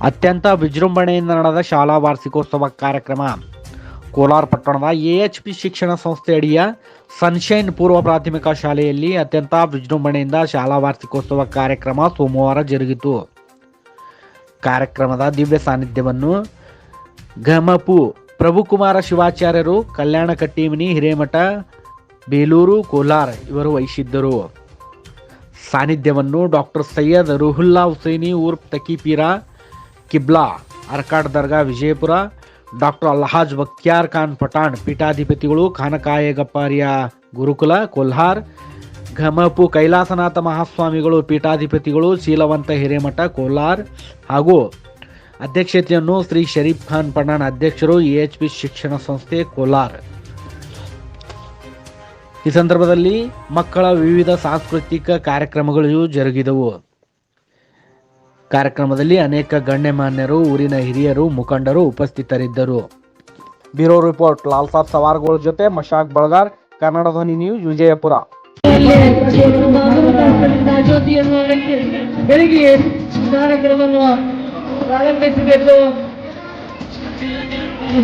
ಅತ್ಯಂತ ವಿಜೃಂಭಣೆಯಿಂದ ನಡೆದ ಶಾಲಾ ವಾರ್ಷಿಕೋತ್ಸವ ಕಾರ್ಯಕ್ರಮ. ಕೋಲಾರ ಪಟ್ಟಣದ ಎಎಚ್ ಪಿ ಶಿಕ್ಷಣ ಸಂಸ್ಥೆ ಅಡಿಯ ಸನ್ಶೈನ್ ಪೂರ್ವ ಪ್ರಾಥಮಿಕ ಶಾಲೆಯಲ್ಲಿ ಅತ್ಯಂತ ವಿಜೃಂಭಣೆಯಿಂದ ಶಾಲಾ ವಾರ್ಷಿಕೋತ್ಸವ ಕಾರ್ಯಕ್ರಮ ಸೋಮವಾರ ಜರುಗಿತು. ಕಾರ್ಯಕ್ರಮದ ದಿವ್ಯ ಸಾನ್ನಿಧ್ಯವನ್ನು ಘಮಪು ಪ್ರಭುಕುಮಾರ ಶಿವಾಚಾರ್ಯರು ಕಲ್ಯಾಣ ಕಟ್ಟಿಮನಿ ಹಿರೇಮಠ, ಬೇಲೂರು, ಕೋಲಾರ ಇವರು ವಹಿಸಿದ್ದರು. ಸಾನ್ನಿಧ್ಯವನ್ನು ಡಾಕ್ಟರ್ ಸೈಯದ್ ರುಹುಲ್ಲಾ ಹುಸೈನಿ, ಉರ್ಫ್ ತಕೀಪೀರ ಕಿಬ್ಲಾ, ಅರ್ಕಾಡ್ ದರ್ಗಾ, ವಿಜಯಪುರ, ಡಾಕ್ಟರ್ ಅಲ್ಹಾಜ್ ಬಕ್ಯಾರ್ ಖಾನ್ ಪಠಾಣ್, ಪೀಠಾಧಿಪತಿಗಳು ಖಾನಕಾಯಗಪ್ಪಾರಿಯ ಗುರುಕುಲ, ಕೊಲ್ಹಾರ್, ಘಮಪು ಕೈಲಾಸನಾಥ ಮಹಾಸ್ವಾಮಿಗಳು, ಪೀಠಾಧಿಪತಿಗಳು, ಶೀಲವಂತ ಹಿರೇಮಠ, ಕೋಲಾರ್ ಹಾಗೂ ಅಧ್ಯಕ್ಷತೆಯನ್ನು ಶ್ರೀ ಶರೀಫ್ ಖಾನ್ ಪಠಾಣ್ ಅಧ್ಯಕ್ಷರು ಎಚ್ ಪಿ ಶಿಕ್ಷಣ ಸಂಸ್ಥೆ, ಕೋಲಾರ್. ಈ ಸಂದರ್ಭದಲ್ಲಿ ಮಕ್ಕಳ ವಿವಿಧ ಸಾಂಸ್ಕೃತಿಕ ಕಾರ್ಯಕ್ರಮಗಳು ಜರುಗಿದವು. ಕಾರ್ಯಕ್ರಮದಲ್ಲಿ ಅನೇಕ ಗಣ್ಯಮಾನ್ಯರು, ಊರಿನ ಹಿರಿಯರು, ಮುಖಂಡರು ಉಪಸ್ಥಿತರಿದ್ದರು. ಬ್ಯೂರೋ ರಿಪೋರ್ಟ್ ಲಾಲ್ ಸಾಬ್ ಸವಾರ್ಗಳ ಜೊತೆ ಮಶಾಕ್ ಬಳಗಾರ್ ಕನ್ನಡ ಧ್ವನಿ ನ್ಯೂಸ್, ವಿಜಯಪುರ. ಪ್ರಾರಂಭಿಸಬೇಕು.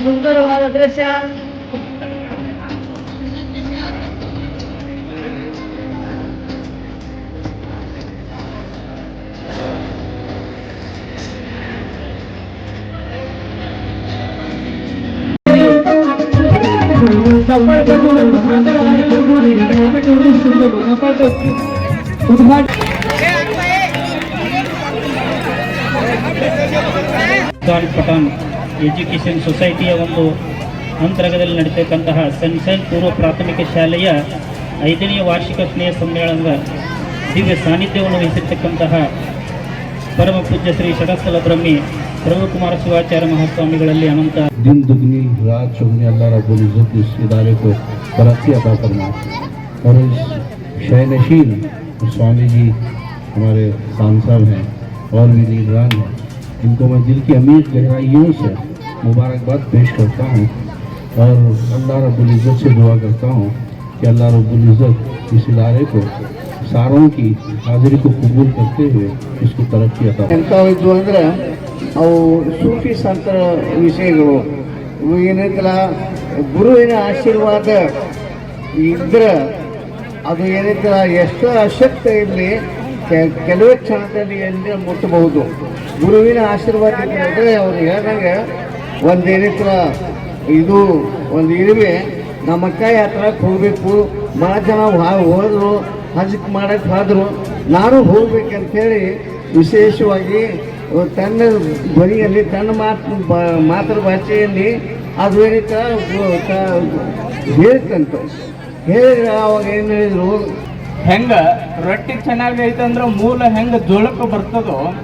ಸುಂದರವಾದ ದೃಶ್ಯ. ಖಾನ್ ಪಠಾಣ್ ಎಜುಕೇಷನ್ ಸೊಸೈಟಿಯ ಒಂದು ಅಂತರ್ಗದಲ್ಲಿ ನಡೀತಕ್ಕಂತಹ ಸನ್ಸೈನ್ ಪೂರ್ವ ಪ್ರಾಥಮಿಕ ಶಾಲೆಯ ಐದನೆಯ ವಾರ್ಷಿಕ ಸ್ನೇಹ ಸಮ್ಮೇಳನದ ದಿವ್ಯ ಸಾನ್ನಿಧ್ಯವನ್ನು ವಹಿಸಿರ್ತಕ್ಕಂತಹ ಪರಮ ಪೂಜ್ಯ ಶ್ರೀ ಷಡಸ್ಥಲ ಬ್ರಹ್ಮಿ ಪ್ರಭುಕುಮಾರ ಶಿವಾಚಾರ್ಯ ಮಹಾಸ್ವಾಮಿಗಳಲ್ಲಿ ಅನಂತ दिन दुगनी रात चुगनी अल्लाह रब्बुल इज़्ज़त इस इदारे को तरक्की अता फरमाए और इस शयनशीन स्वामी जी हमारे सांसद हैं और भी लीडरान हैं इनको मैं दिल की अमीर गहराइयों से मुबारकबाद पेश करता हूँ और अल्लाह रब्बुल इज़्ज़त से दुआ करता हूँ कि अल्लाह रब्बुल इज़्ज़त इस इदारे को सारों की हाजिरी को कबूल करते हुए इसको तरक्की अता ಎಂಥವಿದ್ವು ಅಂದ್ರೆ ಅವು ಸೂಫಿ ಸಂತರ ವಿಷಯಗಳು. ಏನೈತಲ್ಲ, ಗುರುವಿನ ಆಶೀರ್ವಾದ ಇದ್ರೆ ಅದು ಏನೈತಲ್ಲ, ಎಷ್ಟು ಅಶಕ್ತ ಇರಲಿ ಕೆಲವೇ ಕ್ಷಣದಲ್ಲಿ ಎಲ್ಲಿ ಮುಟ್ಟಬಹುದು. ಗುರುವಿನ ಆಶೀರ್ವಾದ ಇದ್ರೆ ಅವ್ರು ಹೇಳ್ದಂಗೆ ಒಂದು ಏನೈತಲ್ಲ, ಇದು ಒಂದು ಇರುವೆ ನಮ್ಮ ಅಕ್ಕ ಯಾತ್ರಕ್ಕೆ ಹೋಗಬೇಕು ಭಾಳ ಜನ ಹೋದರು ಹಜಕ್ಕೆ ಹಜಕ್ ಮಾಡಕ್ಕೆ ಹೋದ್ರು, ನಾನು ಹೋಗ್ಬೇಕಂತೇಳಿ ವಿಶೇಷವಾಗಿ ತನ್ನ ಧ್ವನಿಯಲ್ಲಿ, ತನ್ನ ಮಾತು, ಬ- ಮಾತೃಭಾಷೆಯಲ್ಲಿ ಅದು ಏನೈತ ಹೇಳ್ತಂತ. ಹೇಳಿದ್ರೆ ಅವಾಗ ಏನು ಹೇಳಿದ್ರು? ಹೆಂಗ? ರೊಟ್ಟಿ ಚೆನ್ನಾಗಿ ಐತಂದ್ರೆ ಮೂಲ ಹೆಂಗ ಜೋಳಕ್ಕೆ ಬರ್ತದೋ,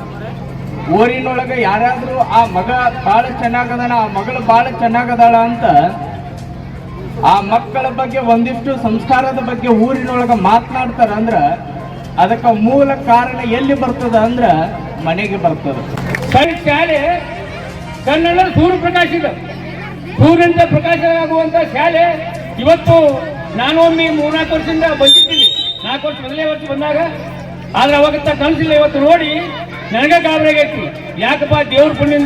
ಊರಿನೊಳಗೆ ಯಾರಾದರೂ, ಆ ಮಗ ಬಾಳ ಚೆನ್ನಾಗದಾನ ಆ ಮಗಳು ಬಾಳ ಚೆನ್ನಾಗದಾಳ ಅಂತ, ಆ ಮಕ್ಕಳ ಬಗ್ಗೆ ಒಂದಿಷ್ಟು ಸಂಸ್ಕಾರದ ಬಗ್ಗೆ ಊರಿನೊಳಗೆ ಮಾತನಾಡ್ತಾರ ಅಂದ್ರ ಅದಕ್ಕೆ ಮೂಲ ಕಾರಣ ಎಲ್ಲಿ ಬರ್ತದ ಅಂದ್ರ ಮನೆಗೆ ಬರ್ತದ. ಸರಿ, ಶಾಲೆ ಕನ್ನಡ ಸೂರ್ಯ ಪ್ರಕಾಶ ಇದೆ. ಸೂರ್ಯನಿಂದ ಪ್ರಕಾಶವಾಗುವಂತ ಶಾಲೆ ಇವತ್ತು ನಾನು ಒಮ್ಮೆ ಮೂರ್ನಾಲ್ಕು ವರ್ಷದಿಂದ ಬಂದಿದ್ದೀನಿ. ನಾಲ್ಕು ವರ್ಷ ಮೊದಲೇ ವರ್ಷ ಬಂದಾಗ. ಆದ್ರೆ ಅವಾಗ ಕನಸಿಲ್ಲ, ಇವತ್ತು ನೋಡಿ ನನಗೆ ಗಾಬರಿ ಆಗೈತಿ ಯಾಕಪ್ಪ ದೇವ್ರ ಪುಣ್ಯ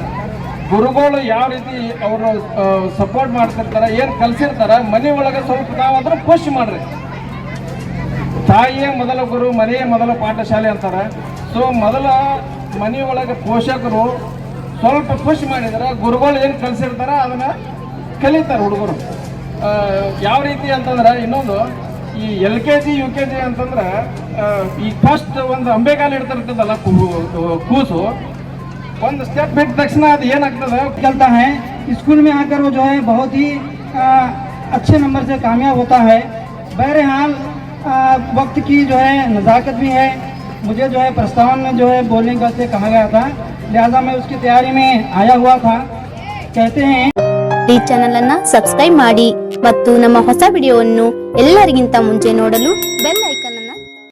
ಗುರುಗಳು ಯಾವ ರೀತಿ ಅವರು ಸಪೋರ್ಟ್ ಮಾಡ್ತಿರ್ತಾರ, ಏನ್ ಕಲ್ಸಿರ್ತಾರ, ಮನೆ ಒಳಗೆ ಸ್ವಲ್ಪ ನಾವಾದ್ರೂ ಖುಷಿ ಮಾಡ್ರಿ. ತಾಯಿಯೇ ಮೊದಲ ಗುರು, ಮನೆಯೇ ಮೊದಲ ಪಾಠಶಾಲೆ ಅಂತಾರೆ. ಸೊ ಮೊದಲ ಮನೆಯೊಳಗೆ ಪೋಷಕರು ಸ್ವಲ್ಪ ಖುಷಿ ಮಾಡಿದ್ರೆ ಗುರುಗಳು ಏನು ಕಲಿಸಿರ್ತಾರೆ ಅದನ್ನು ಕಲಿತಾರೆ ಹುಡುಗರು. ಯಾವ ರೀತಿ ಅಂತಂದ್ರೆ ಇನ್ನೊಂದು, ಈ L K G, U K G ಅಂತಂದ್ರೆ ಈ ಫಸ್ಟ್ ಒಂದು ಅಂಬೆಗಾಲು ಇಡ್ತಿರ್ತದಲ್ಲ ಕೂಸು, ಒಂದು ಸ್ಟೆಪ್ ಬಿಟ್ಟ ತಕ್ಷಣ ಅದು ಏನಾಗ್ತದೆ? ಕಲ್ತಾ ಹೈ ಸ್ಕೂಲ್ ಮೇ ಆಕರ್ ಜೊ ಬಹುತ್ ಹಿ ಅಚ್ಚೆ ನಂಬರ್ ಕಾಮಯಾಬ್ ಹೋತಾ ಹೈ. ಬಹರಹಾಲ್ वक्त की जो है नज़ाकत भी है मुझे जो है प्रस्तावन में जो है बोलने का से कहा गया था लिहाजा मैं उसकी तैयारी में आया हुआ था कहते हैं ಈ ಚಾನೆಲ್ ಅನ್ನ ಸಬ್ಸ್ಕ್ರೈಬ್ ಮಾಡಿ ಮತ್ತು ನಮ್ಮ ಹೊಸ ವಿಡಿಯೋವನ್ನು ಎಲ್ಲರಿಗಿಂತ ಮುಂಚೆ ನೋಡಲು ಬೆಲ್